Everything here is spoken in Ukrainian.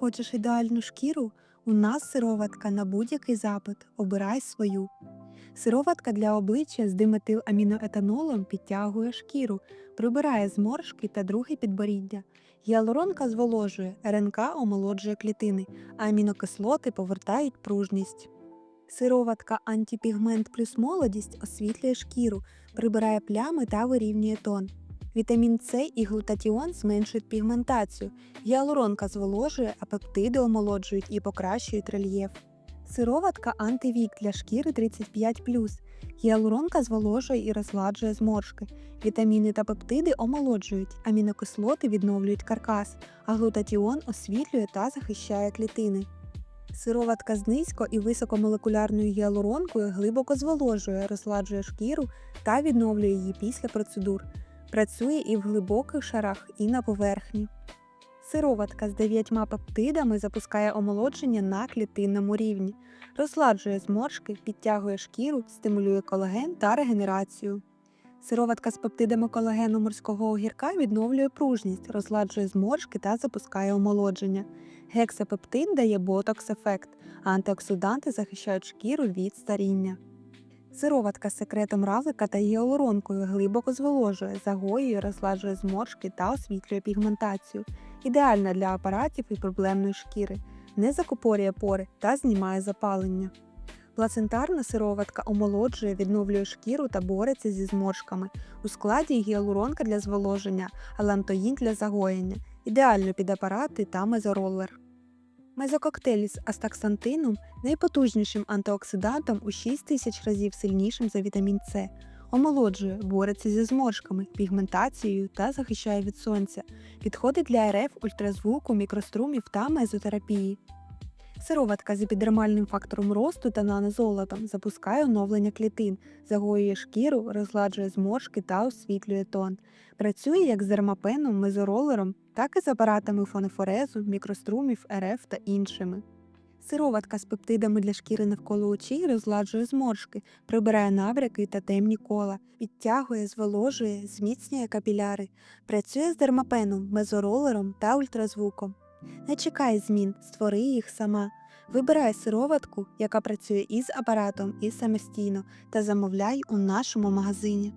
Хочеш ідеальну шкіру? У нас сироватка на будь-який запит. Обирай свою. Сироватка для обличчя з диметиламіноетанолом підтягує шкіру, прибирає зморшки та друге підборіддя. Гіалуронка зволожує, РНК омолоджує клітини, а амінокислоти повертають пружність. Сироватка антипігмент плюс молодість освітлює шкіру, прибирає плями та вирівнює тон. Вітамін С і глутатіон зменшують пігментацію, гіалуронка зволожує, а пептиди омолоджують і покращують рельєф. Сироватка антивік для шкіри 35 Гіалуронка зволожує і розгладжує зморшки. Вітаміни та пептиди омолоджують, амінокислоти відновлюють каркас, а глутатіон освітлює та захищає клітини. Сироватка з низько і високомолекулярною гіалуронкою глибоко зволожує, розгладжує шкіру та відновлює її після процедур. Працює і в глибоких шарах, і на поверхні. Сироватка з дев'ятьма пептидами запускає омолодження на клітинному рівні, розгладжує зморшки, підтягує шкіру, стимулює колаген та регенерацію. Сироватка з пептидами колагену морського огірка відновлює пружність, розгладжує зморшки та запускає омолодження. Гексапептин дає ботокс-ефект, а антиоксиданти захищають шкіру від старіння. Сироватка з секретом равлика та гіалуронкою глибоко зволожує, загоює, розгладжує зморшки та освітлює пігментацію. Ідеальна для апаратів і проблемної шкіри, не закупорює пори та знімає запалення. Плацентарна сироватка омолоджує, відновлює шкіру та бореться зі зморшками. У складі гіалуронка для зволоження, а лантоїн для загоєння. Ідеально під апарати та мезороллер. Мезококтейль з астаксантином найпотужнішим антиоксидантом у 6 тисяч разів сильнішим за вітамін С. Омолоджує, бореться зі зморшками, пігментацією та захищає від сонця. Підходить для РФ, ультразвуку, мікрострумів та мезотерапії. Сироватка з епідермальним фактором росту та нанозолотом запускає оновлення клітин, загоює шкіру, розгладжує зморшки та освітлює тон. Працює як з дермапеном, мезоролером, так і з апаратами фонефорезу, мікрострумів, РФ та іншими. Сироватка з пептидами для шкіри навколо очей розгладжує зморшки, прибирає набряки та темні кола, підтягує, зволожує, зміцнює капіляри, працює з дермапеном, мезоролером та ультразвуком. Не чекай змін, створи їх сама. Вибирай сироватку, яка працює із апаратом, і самостійно, та замовляй у нашому магазині.